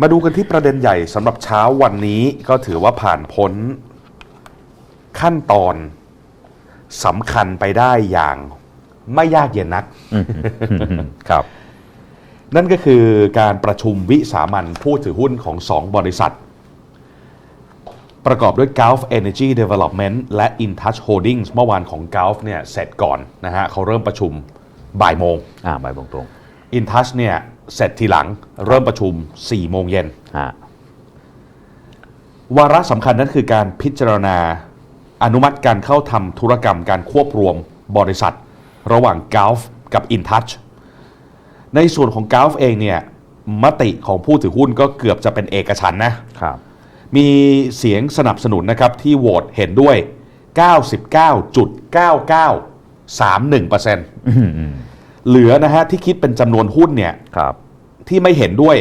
มาดูกันที่ประเด็นใหญ่สำหรับเช้าวันนี้ก็ถือว่าผ่านพ้นขั้นตอนสำคัญไปได้อย่างไม่ยากเย็นนักครับ นั่นก็คือการประชุมวิสามันผู้ถือหุ้นของ2บริษัท ประกอบด้วย Gulf Energy Development และ InTouch Holdings เมื่อวานของ Gulf เนี่ยเสร็จก่อนนะฮะเขาเริ่มประชุมบ่ายโมงอ่าใบายตรง InTouch เนี่ย เสร็จทีหลังเริ่มประชุม4โมงเย็นๆฮะวาระสำคัญนั้นคือการพิจารณาอนุมัติการเข้าทำธุรกรรมการควบรวมบริษัท ระหว่าง Gulf กับ InTouch ในส่วนของ Gulf เองเนี่ยมติของผู้ถือหุ้นก็เกือบจะเป็นเอกฉันท์นะครับมีเสียงสนับสนุนนะครับที่โหวตเห็นด้วย 99.9931%เหลือนะฮะที่คิดเป็นจำนวนหุ้นเนี่ยครับ ที่ไม่เห็นด้วย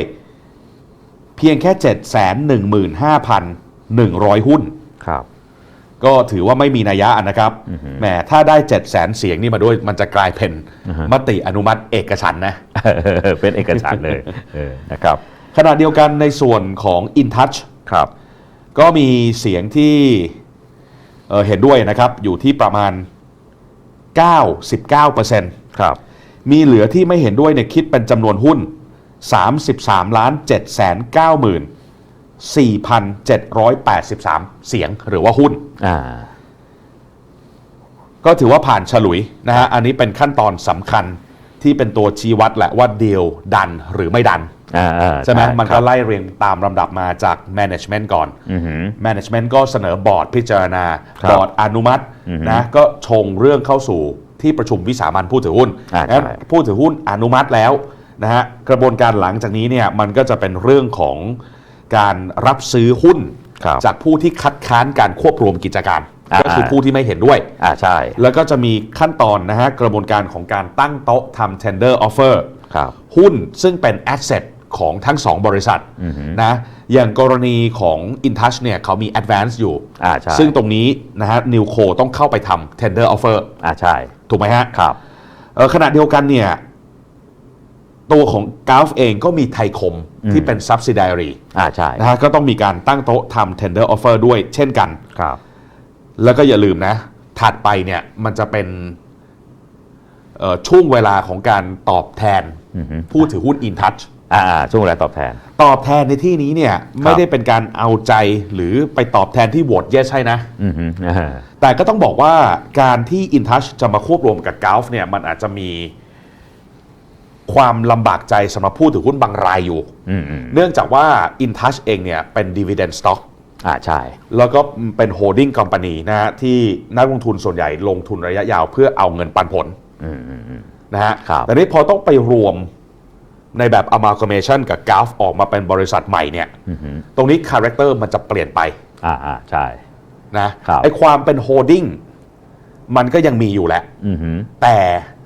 เพียงแค่ 715,100 หุ้นครับ ก็ถือว่าไม่มีนัยยะนะครับแหมถ้าได้ 700,000เสียงนี่มาด้วย มันจะกลายเป็นมติอนุมัติเอกฉันท์นะ เป็นเอกฉันท์เลยเออนะครับขณะเดียวกันในส่วนของ InTouch ครับ ก็มีเสียงที่เอ่อเห็นด้วยนะครับ อยู่ที่ประมาณ 99%ครับ มีเหลือที่ไม่เห็นด้วยเนี่ยคิดเป็นจำนวนหุ้น 33ล้าน7แสน9หมื่น4,783 เสียงหรือว่าหุ้นอ่าก็ถือว่าผ่านฉลุยนะฮะ อันนี้เป็นขั้นตอนสำคัญที่เป็นตัวชี้วัดแหละว่าเดีลดันหรือไม่ดันอ่าอ่าใช่ไหมมันคก็รับไล่เรียงตามลำดับมาจาก Management ก่อนอือหือ Management ก็เสนอบอร์ดพิจารณาครับบอร์ดอนุมัตินะก็ชงเรื่องเข้าสู่ที่ประชุมวิสามันผู้ถือหุ้นอ่างั้นใช่ผู้ถือหุ้นอนุมัติแล้ว นะฮะกระบวนการหลังจากนี้เนี่ยมันก็จะเป็นเรื่องของการรับซื้อหุ้น ครับจากผู้ที่คัดค้านการควบรวมกิจการ อ่า ก็คือผู้ที่ไม่เห็นด้วย อ่าใช่แล้วก็จะมีขั้นตอนนะฮะกระบวนการของการตั้งโต๊ะทำ tender offer ครับ หุ้นซึ่งเป็น asset ของทั้งสองบริษัทนะอย่างกรณีของ InTouch เนี่ยเขามี advance อยู่ อ่าใช่ ซึ่งตรงนี้นะฮะ Newco ต้องเข้าไปทำ tender offer อ่าใช่ถูกไหมฮะ ครับ เอ่อขณะเดียวกันเนี่ย ตัวของ Gulf เองก็มีไทยคมที่เป็น subsidiary อ่าใช่นะฮะก็ต้องมีการตั้งโต๊ะทำ tender offer ด้วยเช่นกัน ครับ แล้วก็อย่าลืมนะ ถัดไปเนี่ยมันจะเป็นเอ่อช่วงเวลาของการตอบแทนผู้ถือหุ้น InTouch อ่าอ่าช่วงเวลาตอบแทน ตอบแทนในที่นี้เนี่ยไม่ได้เป็นการเอาใจหรือไปตอบแทนที่โหวต yes ใช่นะ อือหืออ่าแต่ก็ต้องบอกว่าการที่ InTouch จะมาควบรวมกับ Gulf เนี่ยมันอาจจะมี ความลำบากใจสำหรับผู้ถือหุ้นบางรายอยู่ อืมอืมเนื่องจากว่า InTouch เองเนี่ยเป็น dividend stock อ่าใช่ แล้วก็เป็น holding company นะฮะที่นักลงทุนส่วนใหญ่ลงทุนระยะยาวเพื่อเอาเงินปันผลอืมอืมอืม นะฮะครับ แต่นี้พอต้องไปรวมในแบบ amalgamation กับ Gulf ออกมาเป็นบริษัทใหม่เนี่ยตรงนี้ character มันจะเปลี่ยนไปอ่าอ่าใช่ นะครับ ไอความเป็น holding มันก็ยังมีอยู่แหละ อือหือแต่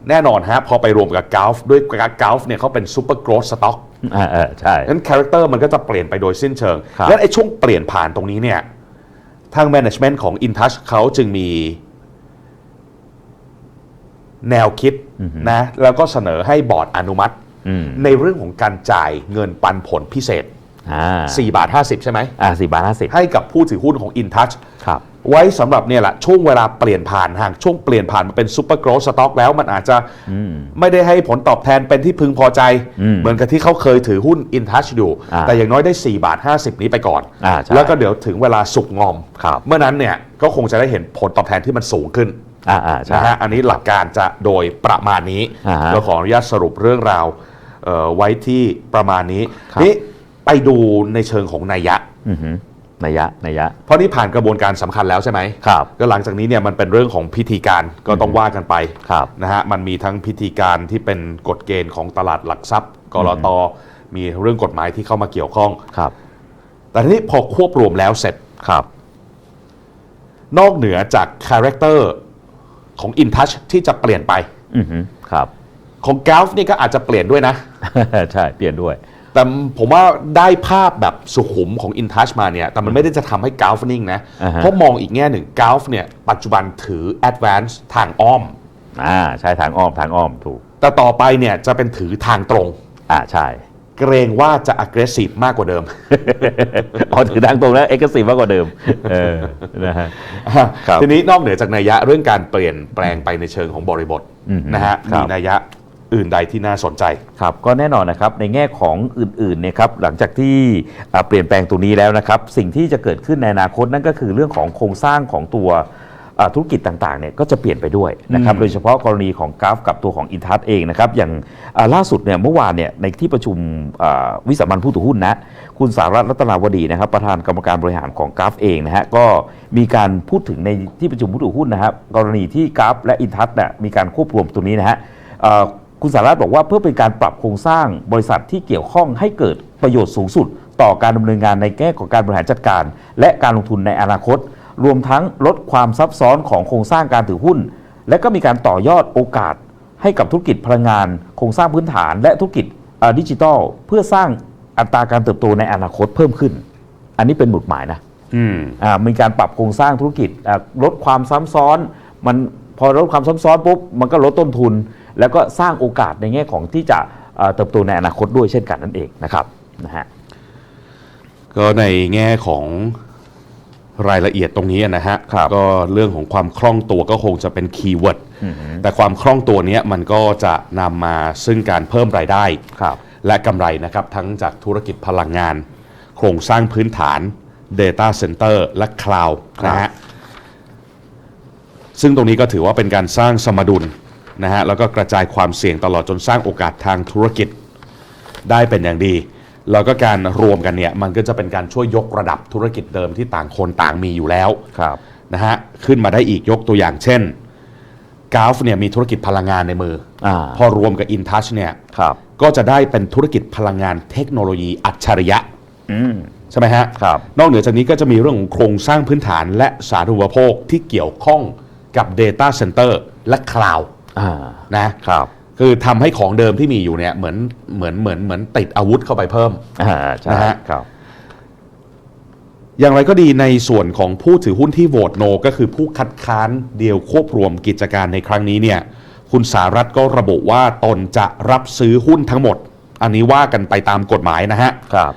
แน่นอนฮะพอไปรวมกับ Gulf ด้วย Gulf เนี่ยเขาเป็น super growth stock อ่าเออใช่งั้น character มันก็จะเปลี่ยนไปโดยสิ้นเชิงครับ งั้นไอช่วงเปลี่ยนผ่านตรงนี้เนี่ย ทาง management ของ InTouch เขาจึงมี แนวคิดนะ แล้วก็เสนอให้บอร์ดอนุมัติ อืม ในเรื่องของการจ่ายเงินปันผลพิเศษอ่า 4บาท50 ใช่ไหมอ่าสี่บาทห้าสิบให้กับผู้ถือหุ้นของ InTouch ครับ ไว้สำหรับเนี่ยแหละช่วงเวลาเปลี่ยนผ่านหากช่วงเปลี่ยนผ่านมาเป็นซูเปอร์ w ร t สต็อกแล้วมันอาจจะไม่ได้ให้ผลตอบแทนเป็นที่พึงพอใจ อืมเหมือนกับที่เขาเคยถือหุ้น InTouch อยู่ อ่าแต่อย่างน้อยได้ 4 บาท 50 นี้ไปก่อน อ่าใช่แล้วก็เดี๋ยวถึงเวลาสุกงอม ครับ เมื่อนั้นเนี่ยก็คงจะได้เห็นผลตอบแทนที่มันสูงขึ้น อ่าอ่าใช่ นะฮะอันนี้หลักการจะโดยประมาณนี้อ่าฮะเราขออนุญาตสรุปเรื่องราวเอ่อไว้ที่ประมาณนี้ครับ นี่ ไปดูในเชิงของนัยยะอือหือนัยยะนัยยะ เพราะนี่ผ่านกระบวนการสำคัญแล้วใช่ไหมครับ ก็หลังจากนี้เนี่ยมันเป็นเรื่องของพิธีการก็ต้องว่ากันไปครับ นะฮะมันมีทั้งพิธีการที่เป็นกฎเกณฑ์ของตลาดหลักทรัพย์กรตมีเรื่องกฎหมายที่เข้ามาเกี่ยวข้อง ครับ แต่ทีนี้พอควบรวมแล้วเสร็จ ครับ นอกเหนือจากคาแรคเตอร์ของ InTouch ที่จะเปลี่ยนไป อือหือครับ ของ g a l f นี่ก็อาจจะเปลี่ยนด้วยนะ ใช่ เปลี่ยนด้วย แต่ผมว่าได้ภาพแบบสุขุมของ InTouch มาเนี่ย แต่มันไม่ได้จะทำให้ g a l f นิ่งนะ อ่าฮะ เพราะมองอีกแง่หนึ่ง g a l f เนี่ย ปัจจุบันถือ Advance ทางอ้อม อ่าใช่ทางอ้อมทางอ้อมถูก แต่ต่อไปเนี่ยจะเป็นถือทางตรง อ่าใช่ เกรงว่าจะ aggressive มากกว่าเดิมอ๋อถือทางตรงแล้วเอกสีมากกว่าเดิมเออนะฮะ ครับทีนี้นอกเหนือจากนัยยะเรื่องการเปลี่ยนแปลงไปในเชิงของบริบทอืมนะฮะครับ มีนัยยะ อื่นใดที่น่าสนใจ ครับก็แน่นอนนะครับในแง่ของอื่นๆเนี่ยครับหลังจากที่อ่าเปลี่ยนแปลงตรงนี้แล้วนะครับ สิ่งที่จะเกิดขึ้นในอนาคตนั่นก็คือเรื่องของโครงสร้างของตัวอ่าธุรกิจต่างๆเนี่ยก็จะเปลี่ยนไปด้วยนะครับอืมโดยเฉพาะกรณีของกราฟกับตัวของอินทัศเองนะครับอย่างอ่าล่าสุดเนี่ยเมื่อวานเนี่ยในที่ประชุมอ่าวิสามันผู้ถือหุ้นนะ คุณสารัตน์รัตนาวดีนะครับประธานกรรมการบริหารของกราฟเองนะฮะก็มีการพูดถึงในที่ประชุมผู้ถือหุ้นนะครับกรณีที่กราฟและอินทัศเนี่ยมีการควบรวมตรงนี้นะฮะเอ่อ คุณสารัตบอกว่าเพื่อเป็นการปรับโครงสร้างบริษัทที่เกี่ยวข้องให้เกิดประโยชน์สูงสุด ต่อการดำเนินงานในแง่ของการบริหารจัดการ และการลงทุนในอนาคต รวมทั้งลดความซับซ้อนของโครงสร้างการถือหุ้น และก็มีการต่อยอดโอกาส ให้กับธุรกิจพลังงาน โครงสร้างพื้นฐาน และธุรกิจดิจิทัลเพื่อสร้างอัตราการเติบโตในอนาคตเพิ่มขึ้น อันนี้เป็นหมุดหมายนะม,มีการปรับโครงสร้างธุรกิจลดความซ้ำซ้อน มันพอลดความซ้ำซ้อนปุ๊บมันก็ลดต้นทุน แล้วก็สร้างโอกาสในแง่ของที่จะอ่าเติบโตในอนาคตด้วยเช่นกันนั่นเองนะครับนะฮะก็ในแง่ของรายละเอียดตรงนี้นะฮะครับก็เรื่องของความคล่องตัวก็คงจะเป็นคีย์เวิร์ดแต่ความคล่องตัวเนี้ยมันก็จะนำมาซึ่งการเพิ่มรายได้ครับและกำไรนะครับ ทั้งจากธุรกิจพลังงาน โครงสร้างพื้นฐาน Data Center และ Cloud ครับนะฮะซึ่งตรงนี้ก็ถือว่าเป็นการสร้างสมดุล นะฮะแล้วก็กระจายความเสี่ยงตลอดจนสร้างโอกาสทางธุรกิจได้เป็นอย่างดี แล้วก็การรวมกันเนี่ยมันก็จะเป็นการช่วยยกระดับธุรกิจเดิมที่ต่างคนต่างมีอยู่แล้วครับนะฮะขึ้นมาได้อีกยกตัวอย่างเช่นกาฟเนี่ยมีธุรกิจพลังงานในมืออาพอรวมกับ InTouch เนี่ยครับก็จะได้เป็นธุรกิจพลังงานเทคโนโลยีอัจฉริยะอืมใช่ไหมฮะครับนอกเหนือจากนี้ก็จะมีเรื่องของโครงสร้างพื้นฐานและสาธารณูปโภคที่เกี่ยวข้องกับ Data Center และ Cloud อ่า นะครับ คือทำให้ของเดิมที่มีอยู่เนี่ยเหมือนเหมือนเหมือนเหมือนติดอาวุธเข้าไปเพิ่ม อ่าใช่นะฮะ ครับ อย่างไรก็ดีในส่วนของผู้ถือหุ้นที่โหวตโน ก็คือผู้คัดค้านเดียวควบรวมกิจการในครั้งนี้เนี่ย คุณสารัตน์ก็ระบุว่าตนจะรับซื้อหุ้นทั้งหมด อันนี้ว่ากันไปตามกฎหมายนะฮะ ครับ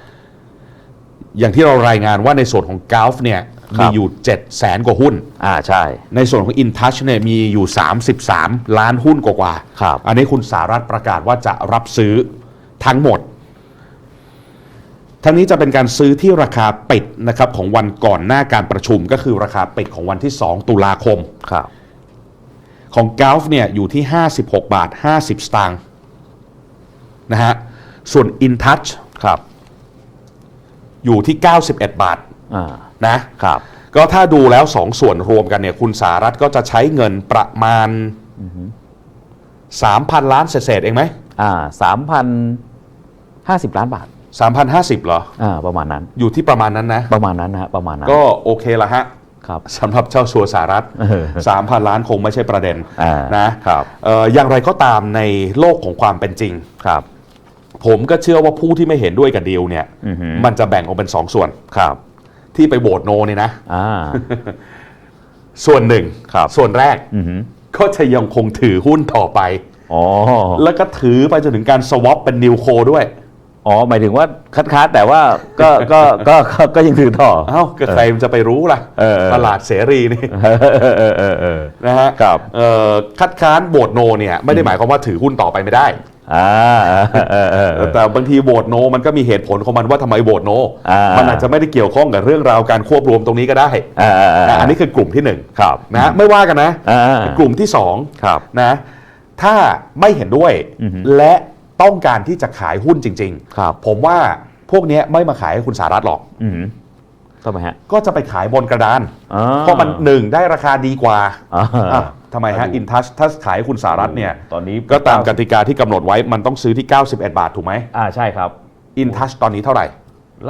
อย่างที่เรารายงานว่าในส่วนของก l f เนี่ยครั มีบอยู่ 7 0 0แสนกว่าหุ้น อ่าใช่ ในส่วนของ InTouch เนี่ยมีอยู่ 33 ล้านหุ้นกว่าๆครับ อันนี้คุณสารัตน์ประกาศว่าจะรับซื้อทั้งหมด ทั้งนี้จะเป็นการซื้อที่ราคาปิดนะครับของวันก่อนหน้าการประชุมก็คือราคาปิดของวันที่ 2 ตุลาคม ครับ ของ g u l f เนี่ยอยู่ที่ 56 บาท 50 สตางค์นะฮะ ส่วน InTouch ครับ อยู่ที่ 91 บาท อ่า นะครับ ก็ถ้าดูแล้ว2ส่วนรวมกันเนี่ยคุณสารัตน์ก็จะใช้เงินประมาณ3,000ล้านเศษๆเองไหมอ่าสามพันห้าสิบล้านบาท3,050เหรออ่าประมาณนั้น อยู่ที่ประมาณนั้นนะ ประมาณนั้นนะฮะประมาณนั้น ก็โอเคละฮะครับสำหรับเจ้าสัวสารัฐเออสามพันล้านคงไม่ใช่ประเด็นอ่านะครับเอ่ออย่างไรก็ตามในโลกของความเป็นจริงครับ ผมก็เชื่อว่าผู้ที่ไม่เห็นด้วยกับดีลเนี่ยอือหือมันจะแบ่งออกเป็นสองส่วนครับ ที่ไปโหวตโนเนี่ยนะ อ่า ส่วนหนึ่ง ครับ ส่วนแรกอือหือก็จะยังคงถือหุ้นต่อไป อ๋อ แล้วก็ถือไปจนถึงการสวอปเป็นนิวโคด้วย อ๋อ หมายถึงว่าคัดค้านแต่ว่าก็ก็ก็ก็ก็ยังถือต่อ เอ้าก็ใครมันจะไปรู้ล่ะเออเออ ตลาดเสรีนี่ เออเออเออเออนะฮะครับ เอ่อคัดค้านโหวตโนเนี่ยไม่ได้หมายความว่าถือหุ้นต่อไปไม่ได้ อ่าเออเออเออเออ แต่บางทีโหวตโน มันก็มีเหตุผลของมันว่าทำไมโหวตโน อ่ามั มันอาจจะไม่ได้เกี่ยวข้องกับเรื่องราวการควบรวมตรงนี้ก็ได้อ่าอ่าอะอันนี้คือกลุ่มที่หนึ่งครับนะฮะไม่ว่ากันนะอ่ากลุ่มที่สองครับ นะ ถ้าไม่เห็นด้วยอือฮึและต้องการที่จะขายหุ้นจริงครับ ผมว่าพวกเนี้ยไม่มาขายให้คุณสารัตน์หรอก อือหือทำไมฮะก็จะไปขายบนกระดาน อ่า เพราะมันหนึ่งได้ราคาดีกว่าอ่า อะ ทำไมฮะอินทัชถ้าขายให้คุณสารัตน์เนี่ยตอนนี้ก็ตามกติกาที่กำหนดไว้มันต้องซื้อที่ 91 บาทถูกไหมอ่าใช่ครับ อินทัชตอนนี้เท่าไหร่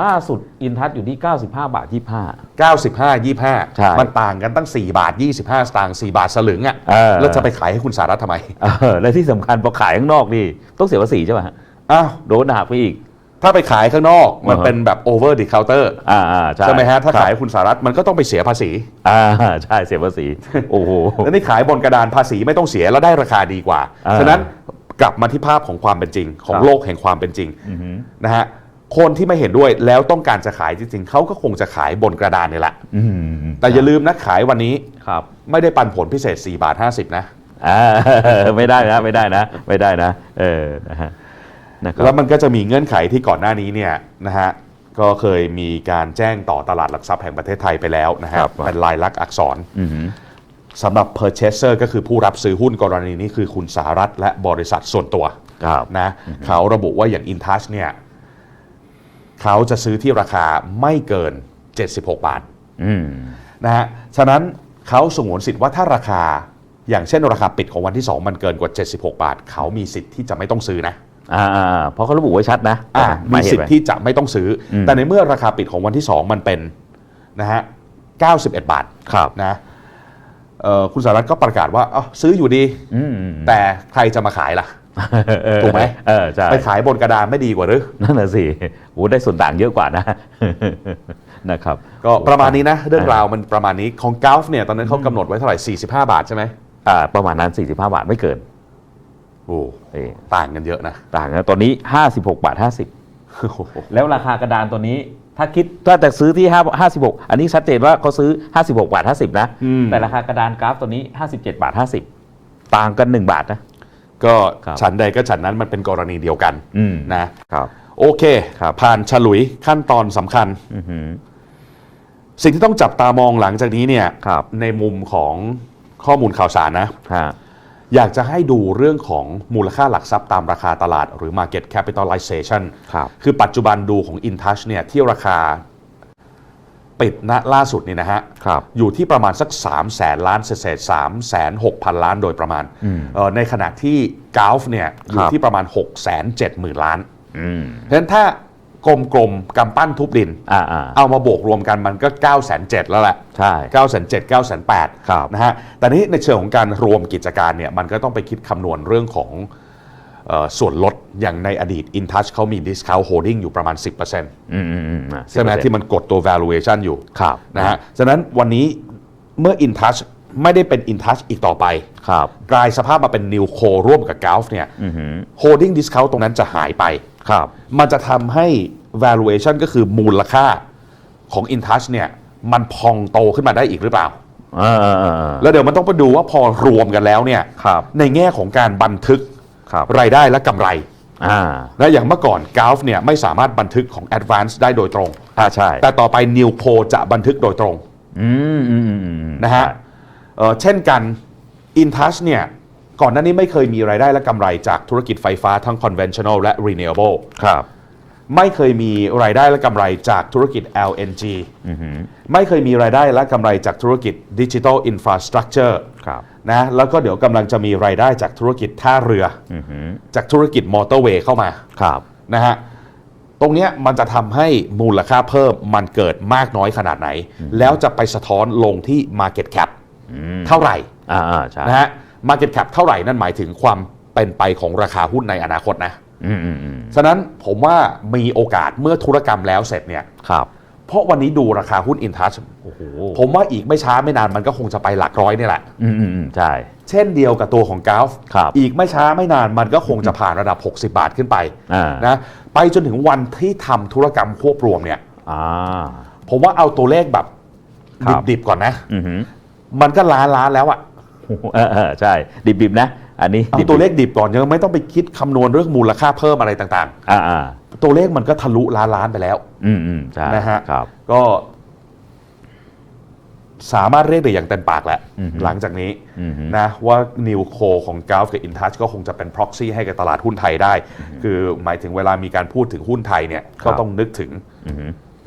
ล่าสุดอินทัศอยู่ที่ 95 บาท 25 95 25ใช่มันต่างกันตั้ง 4 บาท 25 สตางค์4บาทสลึงอะเออ แล้วจะไปขายให้คุณสารัตน์ทำไมเออและที่สำคัญพอขายข้างนอกนี่ต้องเสียภาษีใช่ไหมฮะอ้าวโดนหักไปอีก ถ้าไปขายข้างนอกมันอ่าฮะเป็นแบบ over the counter อ่าอ่าใช่ใช่ไหมฮะถ้าครับขายให้คุณสารัตน์มันก็ต้องไปเสียภาษีอ่าใช่เสียภาษีโอ้โหแล้วนี่ขายบนกระดานภาษีไม่ต้องเสียแล้วได้ราคาดีกว่าอ่าฉะนั้นกลับมาที่ภาพของความเป็นจริง ของครับโลกแห่งความเป็นจริงอือหือนะฮะคนที่ไม่เห็นด้วยแล้วต้องการจะขายจริงๆเขาก็คงจะขายบนกระดานนี่แหละอืมแต่อย่าลืมนะขายวันนี้ครับไม่ได้ปันผลพิเศษ4บาท50นะอ่าไม่ได้นะไม่ได้นะ ไม่ได้นะ เออนะฮะ นะคแล้รัวบมันก็จะมีเงื่อนไขที่ก่อนหน้านี้เนี่ยนะฮะก็เคยมีการแจ้งต่อตลาดหลักทรัพย์แห่งประเทศไทยไปแล้วนะฮะครับ เป็นลายลักษณ์อักษรอือหือ สำหรับ purchaser ก็คือผู้รับซื้อหุ้นกรณีนี้คือคุณสหรัฐและบริษัทส่วนตัว ครับ นะเขาระบุว่าอย่าง InTouch เนี่ยเขาจะซื้อที่ราคาไม่เกิน 76 บาทอืม นะฮะฉะนั้นเขาสงวนสิทธิ์ว่าถ้าราคาอย่างเช่นราคาปิดของวันที่ 2 มันเกินกว่า 76 บาท เขามีสิทธิ์ที่จะไม่ต้องซื้อนะ อ่าอ่าอ่าเพราะเขาระบุไว้ชัดนะอ่าหมียเหสิทตุธิ์ที่จะไม่ต้องซื้ออมแต่ในเมื่อราคาปิดของวันที่ 2 มันเป็นนะฮะ91 บาทครับนะเอ่อคุณสหรัฐก็ประกาศว่าอ๋อซื้ออยู่ดีอืมแต่ใครจะมาขายล่ะถูกไหมเออใช่ไปขายบนกระดานไม่ดีกว่าหรือนั่นน่ะสิโอ้ได้ส่วนต่างเยอะกว่านะนะครับ ก็ประมาณนี้นะ เรื่องราวมันประมาณนี้ของก l ฟเนี่ยตอนนั้นเขากำหนดไว้เท่าไหร่ 45 บาทใช่ไหมอ่าประมาณนั้น 45 บาทไม่เกิน โอ้เอ้ยต่างกันเยอะนะ ต่างกันตอนนี้ 56 บาท 50โอ้โหแล้วราคากระดานตัวนี้ ถ้าคิดถ้าแต่ซื้อที่5 56 อันนี้ชัดเจนว่าเขาซื้อ 56 บาท 50 นะ อืม แต่ราคากระดานกราฟตัวนี้ 57 บาท 50 ต่างกัน 1 บาทนะ ก็ครับ ฉันใดก็ฉันนั้นมันเป็นกรณีเดียวกันอืมนะ ครับ โอเค ครับ ผ่านฉลุยขั้นตอนสำคัญ อือหือ สิ่งที่ต้องจับตามองหลังจากนี้เนี่ยครับ ในมุมของข้อมูลข่าวสารนะ ฮะ อยากจะให้ดูเรื่องของมูลค่าหลักทรัพย์ตามราคาตลาดหรือ Market Capitalization ครับ คือปัจจุบันดูของ InTouch เนี่ยที่ราคาปิดณล่าสุดนี่นะฮะ ครับ อยู่ที่ประมาณสัก 3 0 0แสนล้านเศษสามแสนหกพันล้านโดยประมาณอืมเอ่อในขณะที่ก l f เนี่ยอยู่ครับที่ประมาณ6 7 0 0 0 0ล้าน อืม เพราะฉะนั้นถ้า กลมๆกำปั้นทุบดิน อ่าอ่าเอามาบวกรวมกันมันก็9 7 0 0 0แล้วแหละใช่9 7 0 0 9 8 0 0ครับนะฮะแต่นี้ในเชิงของการรวมกิจการเนี่ยมันก็ต้องไปคิดคำนวณเรื่องของเออส่วนลดอย่างในอดีต InTouch เขามี discount holding อยู่ประมาณ 10%อืมอืมอืมอะใช่ไหม10%ที่มันกดตัว valuation อยู่ครับนะฮะฉะนั้นวันนี้เมื่อ InTouch ไม่ได้เป็น InTouch อีกต่อไป ครับ กลายสภาพมาเป็น New Co ร่วมกับ Gulf เนี่ย อือหือ holding discount ตรงนั้นจะหายไป ครับ มันจะทำให้ valuation ก็คือมูลค่าของ InTouch เนี่ย มันพองโตขึ้นมาได้อีกหรือเปล่า อ่าอ่าอ่าแล้วเดี๋ยวมันต้องไปดูว่าพอรวมกันแล้วเนี่ย ครับในแง่ของการบันทึกครับรายได้และกำไร อ่าและอย่างเมื่อก่อน Gulf เนี่ยไม่สามารถบันทึกของ Advance ได้โดยตรง อ่าใช่ แต่ต่อไป New Co จะบันทึกโดยตรงอืมอืมอืมอืมนะฮะเอ่อเช่นกัน InTouch เนี่ย ก่อนหน้านี้ไม่เคยมีรายได้และกำไรจากธุรกิจไฟฟ้าทั้ง conventional และ renewable ครับ ไม่เคยมีรายได้และกำไรจากธุรกิจ LNG อือหือไม่เคยมีรายได้และกำไรจากธุรกิจ Digital Infrastructure ครับนะแล้วก็เดี๋ยวกำลังจะมีรายได้จากธุรกิจท่าเรืออือหือจากธุรกิจมอเตอร์เวย์เข้ามาครับนะฮะตรงเนี้ยมันจะทำให้มูลค่าเพิ่มมันเกิดมากน้อยขนาดไหน แล้วจะไปสะท้อนลงที่ Market Cap เท่าไหร่อ่าอ่าใช่นะฮะ Market Cap เท่าไหร่นั่นหมายถึงความเป็นไปของราคาหุ้นในอนาคตนะอืมอืมอืมฉะนั้นผมว่ามีโอกาสเมื่อธุรกรรมแล้วเสร็จเนี่ยครับ เพราะวันนี้ดูราคาหุ้น InTouch โอ้โหผมว่าอีกไม่ช้าไม่นานมันก็คงจะไปหลักร้อยนี่แหละอืมอืมอืมใช่ เช่นเดียวกับตัวของ g u l f ครับอีกไม่ช้าไม่นานมันก็คงจะผ่านระดับ 60 บาทขึ้นไปอ่านะไปจนถึงวันที่ทำธุรกรรมควบรวมเนี่ยอ่าผมว่าเอาตัวเลขแบบครับดิบๆก่อนนะอือหือมันก็ล้านล้านแล้วอะเออเออ ใช่ดิบๆนะ อันนี้เอาดิบๆตัวเลขดิบก่อนยังไม่ต้องไปคิดคำนวณเรื่องมูลค่าเพิ่มอะไรต่างอ่าอ่าๆตัวเลขมันก็ทะลุล้านล้านไปแล้ว อืมอืมใช่นะฮะครับ ก็ สามารถเรียกได้อย่างเต็มปากแหละอือฮึหลังจากนี้อือฮึนะว่า New Co ของ Gulf กับ InTouch ก็คงจะเป็น proxy ให้กับตลาดหุ้นไทยได้ คือหมายถึงเวลามีการพูดถึงหุ้นไทยเนี่ยครับก็ต้องนึกถึง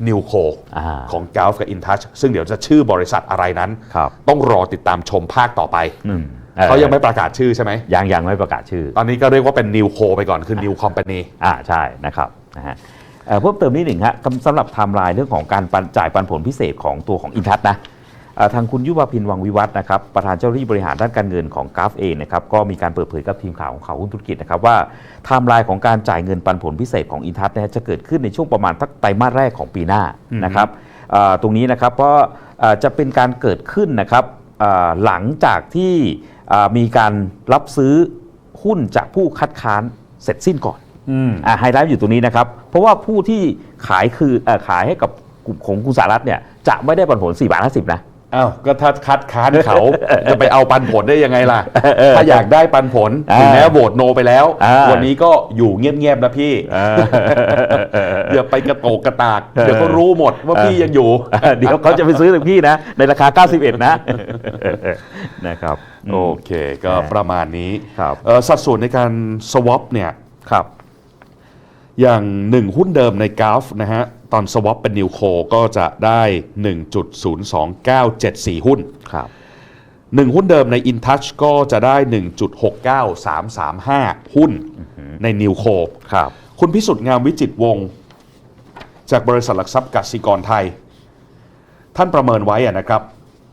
อือหือ New Co อ่าของ Gulf กับ InTouch ซึ่งเดี๋ยวจะชื่อบริษัทอะไรนั้นครับต้องรอติดตามชมภาคต่อไปอืมเขายังไม่ประกาศชื่อใช่ไหมยังยังไม่ประกาศชื่อ ตอนนี้ก็เรียกว่าเป็น New Co ไปก่อน คือ New Company อ่าใช่นะครับนะฮะเอ่อเพิ่มเติมนิดหนึ่งฮะสำหรับไทม์ไลน์เรื่องของการปันจ่ายปันผลพิเศษของตัวของอินทัศนะเอ่อ ทางคุณยุวพินวังวิวัฒน์นะครับประธานเจ้าหน้าที่บริหารด้านการเงินของกราฟเองนะครับก็มีการเปิดเผยกับทีมข่าวของข่าวหุ้นธุรกิจนะครับว่าไทม์ไลน์ของการจ่ายเงินปันผลพิเศษของอินทัศนะฮะจะเกิดขึ้นในช่วงประมาณทักไตรมาสแรกของปีหน้านะครับเอ่อตรงนี้นะครับเพราะเอ่อจะเป็นการเกิดขึ้นนะครับเอ่อหลังจากที่เอ่อมีการรับซื้อหุ้นจากผู้คัดค้านเสร็จสิ้นก่อนอืมอ่าไฮไลท์อยู่ตรงนี้นะครับ เพราะว่าผู้ที่ขายคือเอ่อขายให้กับกลุ่มของคุณสารัฐเนี่ยจะไม่ได้ปันผล4บาท50นะ อ้าวก็ถ้าคัดค้านเขา จะไปเอาปันผลได้ยังไงล่ะเออถ้าอยากได้ปันผลอ่าถึงแม้โหวตโนไปแล้วอ่าวันนี้ก็อยู่เงียบๆนะพี่อย่าไปกระโตกกระตาก เดี๋ยวเขารู้หมดว่าพี่ยังอยู่ เดี๋ยวเขาจะไปซื้อถึงพี่นะ ในราคา 91 นะ นะครับ โอเค ก็ประมาณนี้ครับเอ่อสัดส่วนในการ swap เนี่ยครับ อย่างหนึ่งหุ้นเดิมในกราฟนะฮะ ตอน swap เป็นนิวโคก็จะได้ 1.02974 หุ้นครับหนึ่งหุ้นเดิมใน InTouch ก็จะได้ 1.69335 หุ้นในนิวโคครับคุณพิสุทธิ์งามวิจิตรวงศ์จากบริษัทหลักทรัพย์กสิกรไทย ท่านประเมินไว้อะนะครับ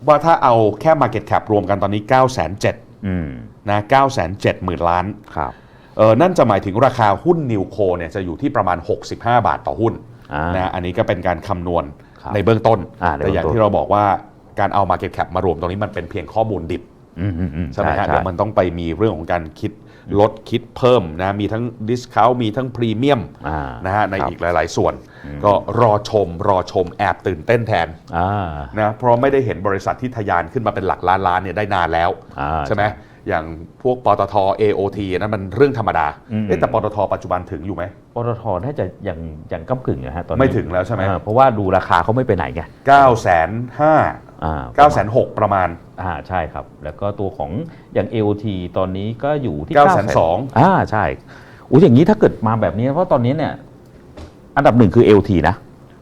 ว่าถ้าเอาแค่ Market Cap รวมกันตอนนี้ 9 7 0 0 0อืมนะ9 7 0 0 0 0ล้านครับเออนั่นจะหมายถึงราคาหุ้นนิวโคเนี่ยจะอยู่ที่ประมาณ 65 บาทต่อหุ้นอ่า นนะอันนี้ก็เป็นการคำนวณครับในเบื้องต้นอ่าในแต่อย่างเบื้องต้นที่เราบอกว่าการเอา Market Cap มารวมตรงนี้มันเป็นเพียงข้อมูลดิบอืมอืมอืมใช่ไหมฮะเดี๋ยวมันต้องไปมีเรื่องของการคิดลดคิดเพิ่มนะมีทั้งดิสคาวมีทั้งพรีเมียมอ่านะฮะในครับอีกหลาย ๆ ส่วน ก็รอชมรอชมแอบตื่นเต้นแทนอ่านะเพราะไม่ได้เห็นบริษัทที่ทะยานขึ้นมาเป็นหลักล้านล้านเนี่ยได้นานแล้วอ่าใช่ไหม อย่างพวกปตท AOT นั้นมันเรื่องธรรมดาอืม เอ๊ะแต่ปตท ปัจจุบันถึงอยู่ไหม ปตทน่าจะยังยังก้ากึ่งนะฮะตอนนี้ไม่ถึงแล้วใช่ไหมอ่าเพราะว่าดูราคาเขาไม่ไปไหนไง9 5 0 0 0อ่า9 6 0 0ประมาณ อ่าใช่ครับ แล้วก็ตัวของอย่าง AOT ตอนนี้ก็อยู่ที่9 2 0 0 900,000 อ่าใช่อุ้ยอย่างนี้ถ้าเกิดมาแบบนี้เพราะตอนนี้เนี่ยอันดับหนึ่งคือ AOT นะ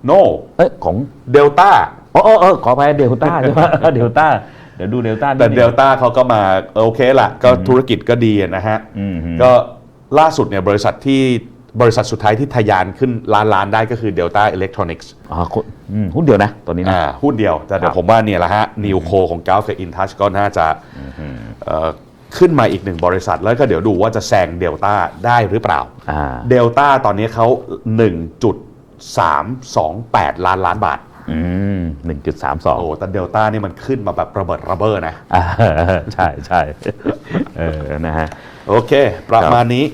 no เอ้ยของ เดลต้า อ๋อเออเออขอไปเดลต้าใช่ไหม เดลต้า เดี๋ยวดูเดลต้าแต่เดลต้าเขาก็มาโอเคละก็ธุรกิจก็ดีนะฮะอืมฮึก็ล่าสุดเนี่ยบริษัทที่บริษัทสุดท้ายที่ทะยานขึ้นล้านล้านได้ก็คือ Delta Electronics อ่าคนอืมหุ้นเดียวนะตอนนี้นะอ่าหุ้นเดียว แต่เดี๋ยครัวบผมว่าเนี่ยแหละฮะนิวโคของก u ฟกับ InTouch ก็น่าจะเอ่อขึ้นมาอีกหนึ่งบริษัทแล้วก็เดี๋ยวดูว่าจะแซงเดลต้าได้หรือเปล่าอ่าเดลต้าตอนนี้เขา1.328 ล้านล้านบาท อืมหนึ่งจุดสามสองโอ้แต่เดลต้านี่มันขึ้นมาแบบระเบิดระเบ้อนะอ่าใช่ใช่เออนะฮะ โอเค ประมาณนี้